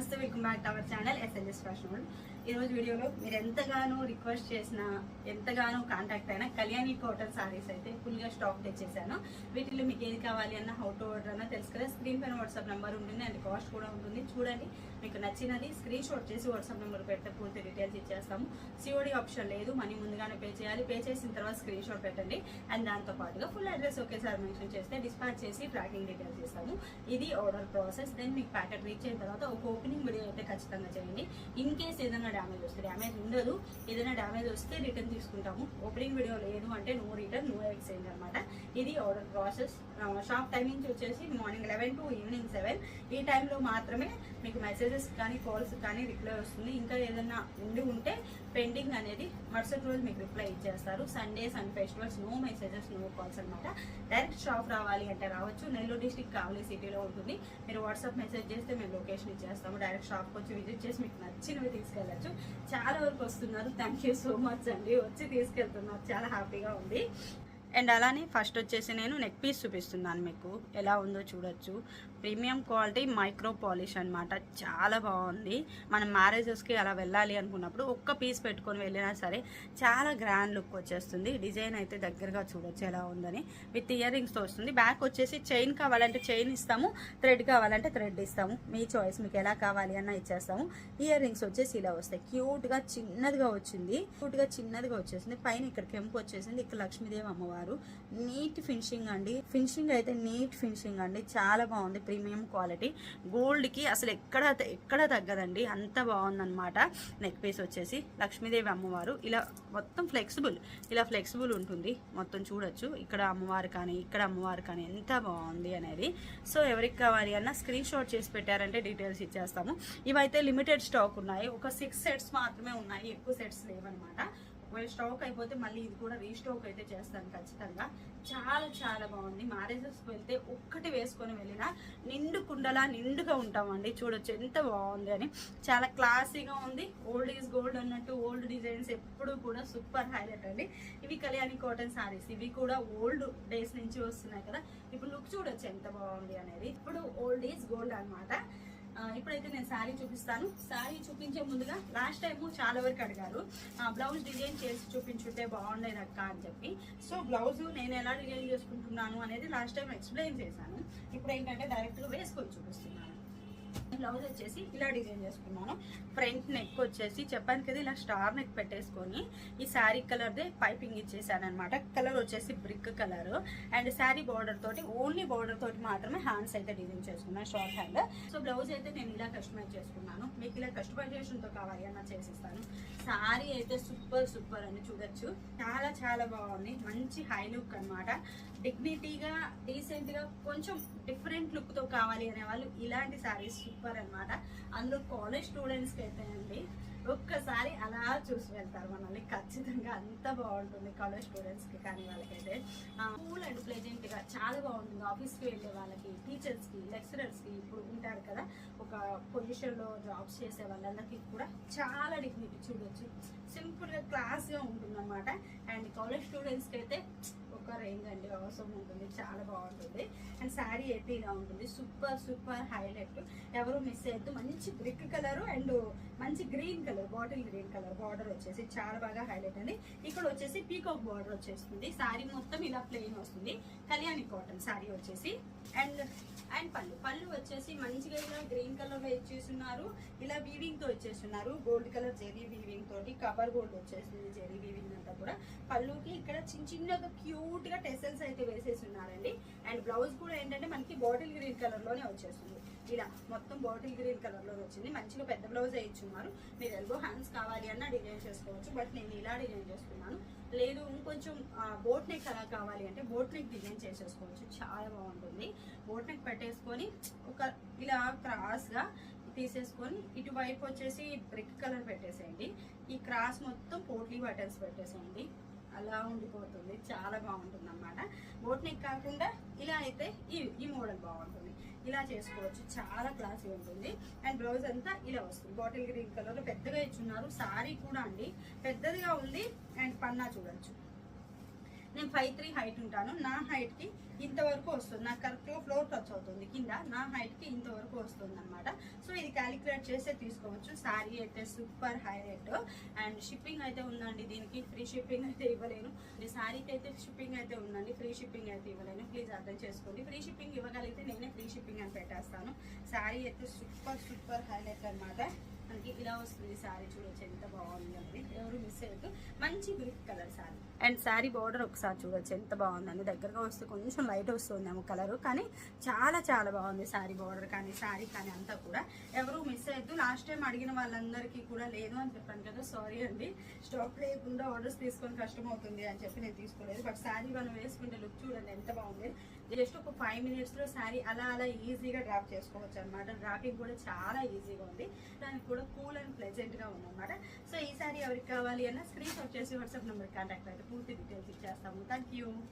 నమస్తే welcome back to our channel SLS fashion world ఈ రోజు వీడియోలో మీరు ఎంతగానో రిక్వెస్ట్ చేసిన ఎంతగానో కాంటాక్ట్ అయినా కళ్యాణి కాటన్ సారీస్ అయితే ఫుల్గా స్టాక్ తెచ్చేసాను. వీటిలో మీకు ఏది కావాలి అన్న హౌ టు ఆర్డర్ అన్న తెలుసు కదా స్క్రీన్ పైన వాట్సాప్ నెంబర్ ఉంటుంది అండ్ కాస్ట్ కూడా ఉంటుంది. చూడండి మీకు నచ్చినది స్క్రీన్ షాట్ చేసి వాట్సాప్ నెంబర్ పెడితే పూర్తి డీటెయిల్స్ ఇచ్చేస్తాము. సిఓడి ఆప్షన్ లేదు మనీ ముందుగానే పే చేయాలి. పే చేసిన తర్వాత స్క్రీన్ షాట్ పెట్టండి. అండ్ దాంతో పాటుగా ఫుల్ అడ్రస్ ఒకేసారి మెన్షన్ చేస్తే డిస్పాచ్ చేసి ట్రాకింగ్ డీటెయిల్స్ ఇస్తాము. ఇది ఆర్డర్ ప్రాసెస్ దెన్ మీకు ప్యాకెట్ రీచ్ అయిన తర్వాత ఒక ఓపెనింగ్ వీడియో అయితే ఖచ్చితంగా చేయండి. ఇన్ కేస్ ఏదైనా డ్యామేజ్ వస్తే డ్యామేజ్ ఉండదు. ఏదైనా డ్యామేజ్ వస్తే రిటర్న్ తీసుకుంటాము. ఓపెనింగ్ వీడియో లేదు అంటే నో రిటర్న్ నో ఎక్స్చేంజ్ అనమాట ఇది ఆర్డర్ ప్రాసెస్ షాప్ టైమింగ్స్ వచ్చేసి morning eleven to evening seven ఈ టైంలో మాత్రమే మీకు మెసేజెస్ కానీ కాల్స్ కానీ రిప్లై వస్తుంది. ఇంకా ఏదైనా ఉండి ఉంటే పెండింగ్ అనేది మరుసటి రోజు మీకు రిప్లై ఇచ్చేస్తారు. Sundays and festivals no messages no calls అనమాట డైరెక్ట్ షాప్ రావాలి అంటే రావచ్చు. నెల్లూరు డిస్టిక్ కావలి సిటీలో ఉంటుంది. మీరు వాట్సాప్ మెసేజ్ చేస్తే మేము లొకేషన్ ఇచ్చేస్తాము. డైరెక్ట్ షాప్కి వచ్చి విజిట్ చేసి మీకు నచ్చినవి తీసుకెళ్ళచ్చు. చాలా వరకు వస్తున్నారు. థ్యాంక్ యూ సో మచ్ అండి. వచ్చి తీసుకెళ్తున్నారు. చాలా హ్యాపీగా ఉంది. అండ్ అలానే ఫస్ట్ వచ్చేసి నేను నెక్ పీస్ చూపిస్తున్నాను మీకు. ఎలా ఉందో చూడొచ్చు. ప్రీమియం క్వాలిటీ మైక్రో పాలిష్ అనమాట చాలా బాగుంది. మనం మ్యారేజెస్కి అలా వెళ్ళాలి అనుకున్నప్పుడు ఒక్క పీస్ పెట్టుకొని వెళ్ళినా సరే చాలా గ్రాండ్ లుక్ వచ్చేస్తుంది. డిజైన్ అయితే దగ్గరగా చూడొచ్చు ఎలా ఉందని. విత్ ఇయర్ రింగ్స్తో వస్తుంది. బ్యాక్ వచ్చేసి చైన్ కావాలంటే చైన్ ఇస్తాము. థ్రెడ్ కావాలంటే థ్రెడ్ ఇస్తాము. మీ చాయిస్ మీకు ఎలా కావాలి అన్న ఇచ్చేస్తాము. ఇయర్ రింగ్స్ వచ్చేసి ఇలా వస్తాయి. క్యూట్గా చిన్నదిగా వచ్చింది. క్యూట్గా చిన్నదిగా వచ్చేసింది. పైన ఇక్కడ కెంపు వచ్చేసింది. ఇక్కడ లక్ష్మీదేవి అమ్మవారు నీట్ ఫినిషింగ్ అండి. ఫినిషింగ్ అయితే నీట్ ఫినిషింగ్ అండి. చాలా బాగుంది. Premium quality. గోల్డ్కి అసలు ఎక్కడ ఎక్కడ తగ్గదండి. అంత బాగుందన్నమాట. నెక్ పీస్ వచ్చేసి లక్ష్మీదేవి అమ్మవారు. ఇలా మొత్తం ఫ్లెక్సిబుల్ ఇలా ఫ్లెక్సిబుల్ ఉంటుంది. మొత్తం చూడొచ్చు. ఇక్కడ అమ్మవారు కానీ ఇక్కడ అమ్మవారు కానీ ఎంత బాగుంది అనేది. సో ఎవరికి కావాలి అన్న స్క్రీన్ షాట్ చేసి పెట్టారంటే డీటెయిల్స్ ఇచ్చేస్తాము. ఇవైతే లిమిటెడ్ స్టాక్ ఉన్నాయి. ఒక సిక్స్ సెట్స్ మాత్రమే ఉన్నాయి. ఎక్కువ సెట్స్ లేవన్నమాట. ఒకవేళ స్టోక్ అయిపోతే మళ్ళీ ఇది కూడా రీస్టాక్ అయితే చేస్తాను ఖచ్చితంగా. చాలా చాలా బాగుంది. మ్యారేజెస్కి వెళ్తే ఒక్కటి వేసుకొని వెళ్ళినా నిండు కుండలా నిండుగా ఉంటామండి. చూడొచ్చు ఎంత బాగుంది అని. చాలా క్లాసీగా ఉంది. ఓల్డ్ ఈజ్ గోల్డ్ అన్నట్టు ఓల్డ్ డిజైన్స్ ఎప్పుడు కూడా సూపర్ హైలైట్ అండి. ఇవి కళ్యాణి కాటన్ సారీస్ ఇవి కూడా ఓల్డ్ డేస్ నుంచి వస్తున్నాయి కదా. ఇప్పుడు లుక్ చూడొచ్చు ఎంత బాగుంది అనేది. ఇప్పుడు ఓల్డ్ ఈజ్ గోల్డ్ అన్నమాట. ఇప్పుడైతే నేను శారీ చూపిస్తాను. శారీ చూపించే ముందుగా లాస్ట్ టైం చాలా వరకు అడిగారు. ఆ, బ్లౌజ్ డిజైన్ చేసి చూపించుంటే బాగుండేది అక్క అని చెప్పి. సో బ్లౌజ్ నేను ఎలా డిజైన్ చేసుకుంటున్నాను అనేది లాస్ట్ టైం ఎక్స్ప్లెయిన్ చేశాను. ఇప్పుడు ఏంటంటే డైరెక్ట్గా వేసుకొని చూపిస్తున్నాను. బ్లౌజ్ వచ్చేసి ఇలా డిజైన్ చేసుకున్నాను. ఫ్రంట్ నెక్ వచ్చేసి చెప్పాను కదా ఇలా స్టార్ నెక్ పెట్టేసుకొని ఈ శారీ కలర్దే పైపింగ్ ఇచ్చేసాను అనమాట కలర్ వచ్చేసి brick colour. And sari border తోటి ఓన్లీ బార్డర్ తోటి మాత్రమే హ్యాండ్స్ అయితే డిజైన్ చేసుకున్నాను షార్ట్ హ్యాండ్. సో బ్లౌజ్ అయితే నేను ఇలా కస్టమైజ్ చేసుకున్నాను. మీకు ఇలా కస్టమైజేషన్తో కావాలి అన్న చేసిస్తాను. శారీ అయితే సూపర్ సూపర్ అని చూడొచ్చు. చాలా చాలా బాగుంది. మంచి హై లుక్ అనమాట డిగ్నిటీగా డీసెంట్గా కొంచెం డిఫరెంట్ లుక్తో కావాలి అనే వాళ్ళు ఇలాంటి శారీస్ సూపర్ అన్నమాట. అందులో కాలేజ్ స్టూడెంట్స్కి అయితే అండి ఒక్కసారి అలా చూసి వెళ్తారు మనల్ని. ఖచ్చితంగా అంత బాగుంటుంది కాలేజ్ స్టూడెంట్స్కి కానీ వాళ్ళకైతే. కూల్ అండ్ ప్లెజెంట్గా చాలా బాగుంటుంది. ఆఫీస్కి వెళ్ళే వాళ్ళకి టీచర్స్కి లెక్చరర్స్కి ఇప్పుడు ఉంటారు కదా ఒక పొజిషన్లో జాబ్స్ చేసే వాళ్ళందరికీ కూడా చాలా డిగ్నిటీ చూడొచ్చు. సింపుల్గా క్లాస్గా ఉంటుందన్నమాట. ఉంటుంది అండ్ కాలేజ్ స్టూడెంట్స్కి అయితే సూపర్ రేంజ్ అండి అవసరం ఉంటుంది చాలా బాగుంటుంది. అండ్ శారీ అయితే ఇలా ఉంటుంది సూపర్ సూపర్ హైలైట్. ఎవరు మిస్ అయ్యద్దు మంచి బ్రిక్ కలర్ అండ్ మంచి green colour bottle green colour border వచ్చేసి చాలా బాగా హైలైట్ అండి. ఇక్కడ వచ్చేసి పీకాక్ బార్డర్ వచ్చేస్తుంది శారీ మొత్తం ఇలా ప్లెయిన్ వస్తుంది. కళ్యాణి కాటన్ శారీ వచ్చేసి. అండ్ అండ్ పళ్ళు పళ్ళు వచ్చేసి మంచిగా ఇలా గ్రీన్ కలర్లో ఇచ్చేస్తున్నారు ఇలా వీవింగ్తో ఇచ్చేస్తున్నారు గోల్డ్ కలర్ జెరీ వీవింగ్ తోటి కవర్ గోల్డ్ వచ్చేసింది జెరీ వీవింగ్ అంతా కూడా. పళ్ళుకి ఇక్కడ చిన్న చిన్నగా క్యూట్గా టెసల్స్ అయితే వేసేసి ఉన్నారండి. అండ్ బ్లౌజ్ కూడా ఏంటంటే మనకి బాటిల్ గ్రీన్ కలర్లోనే వచ్చేస్తుంది. ఇలా మొత్తం బాటిల్ గ్రీన్ కలర్లో వచ్చింది. మంచిగా పెద్ద బ్లౌజ్ ఇచ్చున్నారు మీరు ఎల్బో హ్యాండ్స్ కావాలి అన్న డిజైన్ చేసుకోవచ్చు. బట్ నేను ఇలా డిజైన్ చేసుకున్నాను లేదు ఇంకొంచెం బోట్ నెక్ అలా కావాలి అంటే బోట్ నెక్ డిజైన్ చేసేసుకోవచ్చు. చాలా బాగుంటుంది. బోట్ నెక్ పెట్టేసుకొని ఒక ఇలా క్రాస్గా తీసేసుకొని ఇటువైపు వచ్చేసి బ్రిక్ కలర్ పెట్టేసేయండి. ఈ క్రాస్ మొత్తం పోట్లీ బటన్స్ పెట్టేసేయండి. అలా ఉండిపోతుంది. చాలా బాగుంటుంది అనమాట బోట్ నెక్ కాకుండా ఇలా అయితే ఈ ఈ మోడల్ బాగుంటుంది. ఇలా చేసుకోవచ్చు. చాలా క్లాసీ ఉంటుంది. అండ్ బ్లౌజ్ అంతా ఇలా వస్తుంది. బాటిల్ గ్రీన్ కలర్ పెద్దగా ఇచ్చున్నారు. సారీ కూడా అండి. పెద్దదిగా ఉంది. అండ్ పన్నా చూడొచ్చు. నేను ఫైవ్ త్రీ హైట్ ఉంటాను. నా హైట్కి ఇంతవరకు వస్తుంది. నాకు కరెక్ట్గా ఫ్లోర్ టచ్ అవుతుంది. కింద నా హైట్కి ఇంతవరకు వస్తుంది అనమాట సో ఇది క్యాలిక్యులేట్ చేస్తే తీసుకోవచ్చు. సారీ అయితే super high highlight and shipping అయితే ఉందండి దీనికి. ఫ్రీ షిప్పింగ్ అయితే ఇవ్వలేను. శారీకి సారీకి అయితే షిప్పింగ్ అయితే ఉందండి. ఫ్రీ షిప్పింగ్ అయితే ఇవ్వలేను. ప్లీజ్ అర్థం చేసుకోండి. ఫ్రీ షిప్పింగ్ ఇవ్వగలిగితే నేనే ఫ్రీ షిప్పింగ్ అని పెట్టేస్తాను. సారీ అయితే సూపర్ సూపర్ హైలైట్ అనమాట మనకి ఇలా వస్తుంది సారీ చూడొచ్చు ఎంత బాగుంది ఎవరు మిస్ అయ్యద్దు మంచి brick colour sari. And sari border ఒకసారి చూడొచ్చు ఎంత బాగుందండి దగ్గరగా వస్తే కొంచెం లైట్ వస్తుందేమో కలరు కానీ చాలా చాలా బాగుంది సారీ బార్డర్ కానీ శారీ కానీ అంతా కూడా. ఎవరు మిస్ అయ్యద్దు లాస్ట్ టైం అడిగిన వాళ్ళందరికీ కూడా లేదు అని చెప్పాను కదా సారీ అండి. స్టాక్ లేకుండా ఆర్డర్స్ తీసుకొని కష్టం అవుతుంది అని చెప్పి నేను తీసుకోలేదు. బట్ శారీ మనం వేసుకుంటే లుక్ చూడండి ఎంత బాగుంది. జస్ట్ ఒక ఫైవ్ మినిట్స్లో సారీ అలా అలా ఈజీగా డ్రాప్ చేసుకోవచ్చు అనమాట డ్రాపింగ్ కూడా చాలా ఈజీగా ఉంది. దానికి కూడా కూల్ అండ్ ప్లెజెంట్గా ఉంది అనమాట సో ఈ శారీ ఎవరికి కావాలి అన్న స్క్రీన్ షాట్ చేసి వాట్సాప్ నెంబర్ కాంటాక్ట్ అయితే పూర్తి డీటెయిల్స్ ఇచ్చేస్తాము. Thank you